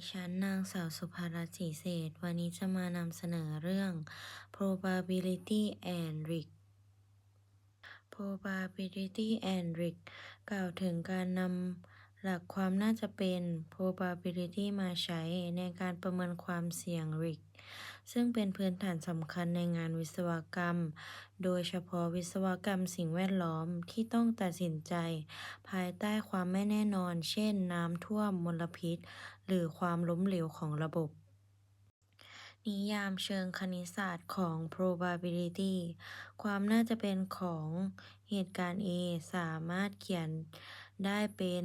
ดิฉันนางสาวสุภารัตน์ศรีเศษ วันนี้จะมานำเสนอเรื่อง probability and risk probability and risk กล่าวถึงการนำ หลักความน่าจะเป็น probability มาใช้ในการประเมินความเสี่ยง risk ซึ่งเป็นพื้นฐานสำคัญในงานวิศวกรรม โดยเฉพาะวิศวกรรมสิ่งแวดล้อมที่ต้องตัดสินใจ ภายใต้ความไม่แน่นอน เช่น น้ำท่วม มลพิษ หรือความล้มเหลวของระบบนิยามเชิงคณิตศาสตร์ของ probability ความน่าจะเป็นของเหตุการณ์ A สามารถเขียนได้เป็น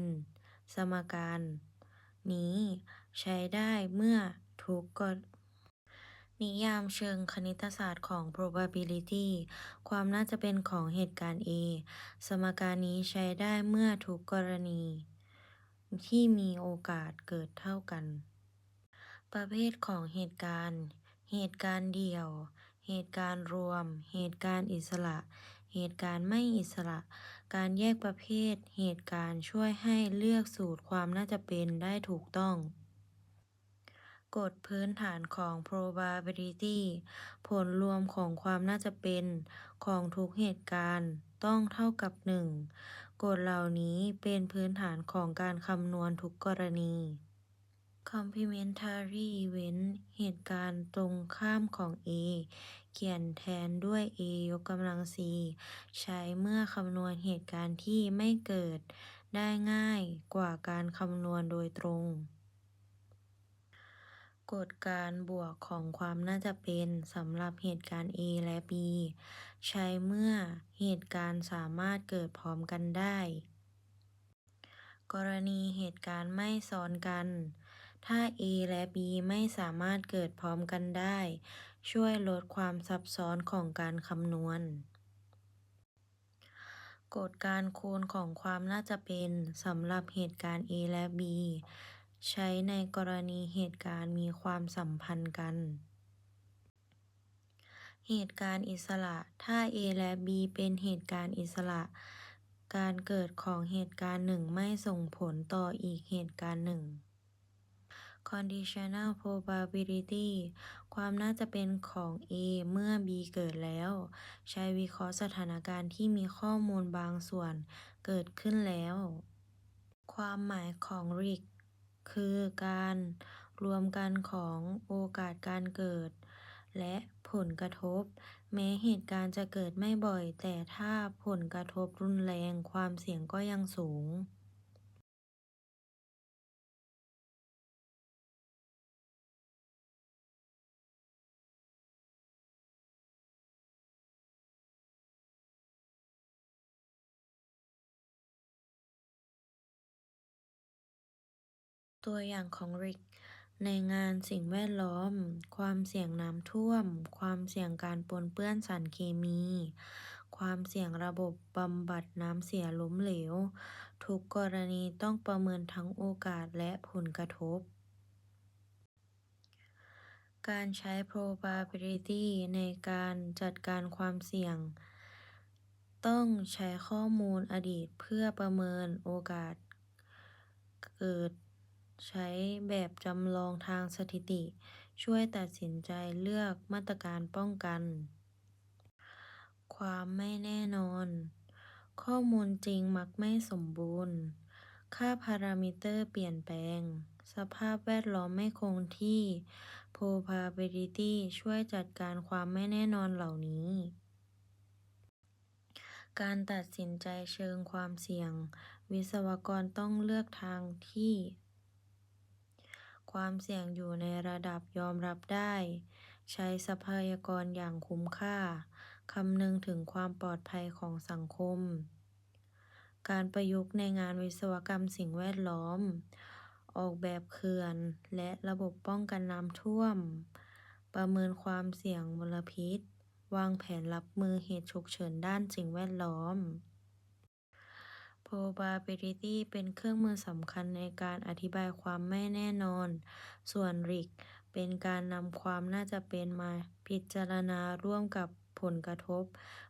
สมการนี้ใช้ได้เมื่อทุกกรนิยามเชิงคณิตศาสตร์ของ probability ความน่าจะเป็นของเหตุการณ์ A สมการนี้ใช้ได้เมื่อทุกกรณี ที่มีโอกาสเกิดเท่ากัน ประเภทของเหตุการณ์ เหตุการณ์เดี่ยว เหตุการณ์รวม เหตุการณ์อิสระ เหตุการณ์ไม่อิสระ การแยกประเภท เหตุการณ์ช่วยให้เลือกสูตรความน่าจะเป็นได้ถูกต้อง กฎพื้นฐานของ probability ผลรวมของความน่าจะเป็นของทุกเหตุการณ์ต้องเท่ากับ 1 กฎเหล่านี้เป็นพื้นฐานของการคำนวณทุกกรณี complementary event เหตุการณ์ตรงข้ามของ A เขียนแทนด้วย A ยกกำลัง C ใช้เมื่อคำนวณเหตุการณ์ที่ไม่เกิดได้ง่ายกว่าการคำนวณโดยตรง กฎการบวกของความน่าจะเป็นสำหรับเหตุการณ์ A และ B ใช้เมื่อเหตุการณ์สามารถเกิดพร้อมกันได้ กรณีเหตุการณ์ไม่ซ้อนกัน ถ้า A และ B ไม่สามารถเกิดพร้อมกันได้ ช่วยลดความซับซ้อนของการคำนวณ กฎการคูณของความน่าจะเป็นสำหรับเหตุการณ์ A และ B ใช้ในกรณีเหตุการณ์มีความสัมพันธ์กัน เหตุการณ์อิสระ ถ้า A และ B เป็นเหตุการณ์อิสระ การเกิดของเหตุการณ์หนึ่งไม่ส่งผลต่ออีกเหตุการณ์หนึ่ง conditional probability ความน่าจะเป็นของ A เมื่อ B เกิดแล้ว ใช้วิเคราะห์สถานการณ์ที่มีข้อมูลบางส่วนเกิดขึ้นแล้ว ความหมายของ risk คือการรวมกันของโอกาสการเกิด และผลกระทบ แม้เหตุการณ์จะเกิดไม่บ่อย แต่ถ้าผลกระทบรุนแรงความเสี่ยงก็ยังสูง ตัวอย่างของ risk ในงานสิ่งแวดล้อม ความเสี่ยงน้ำท่วม ความเสี่ยงการปนเปื้อนสารเคมี ความเสี่ยงระบบบำบัดน้ำเสียล้มเหลว ทุกกรณีต้องประเมินทั้งโอกาสและผลกระทบ การใช้ probability ในการจัดการความเสี่ยง ต้องใช้ข้อมูลอดีตเพื่อประเมินโอกาส เกิด ใช้แบบจำลองทางสถิติ ช่วยตัดสินใจเลือกมาตรการป้องกัน ความไม่แน่นอน ข้อมูลจริงมักไม่สมบูรณ์ ค่าพารามิเตอร์เปลี่ยนแปลง สภาพแวดล้อมไม่คงที่ probability ช่วยจัดการความไม่แน่นอนเหล่านี้การตัดสินใจเชิงความเสี่ยง วิศวกรต้องเลือกทางที่ ความเสี่ยงอยู่ในระดับยอมรับได้ ใช้ทรัพยากรอย่างคุ้มค่า คำนึงถึงความปลอดภัยของสังคม การประยุกต์ในงานวิศวกรรมสิ่งแวดล้อม ออกแบบเขื่อน และระบบป้องกันน้ำท่วม ประเมินความเสี่ยงมลพิษ วางแผนรับมือเหตุฉุกเฉินด้านสิ่งแวดล้อม probability เป็นเครื่องมือสำคัญในการอธิบายความไม่แน่นอน ส่วน risk เป็นการนำความน่าจะเป็นมาพิจารณาร่วมกับผลกระทบ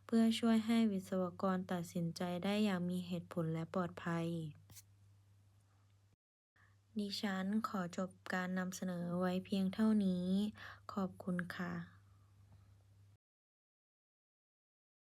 เพื่อช่วยให้วิศวกรตัดสินใจได้อย่างมีเหตุผลและปลอดภัย ดิฉันขอจบการนำเสนอไว้เพียงเท่านี้ ขอบคุณค่ะ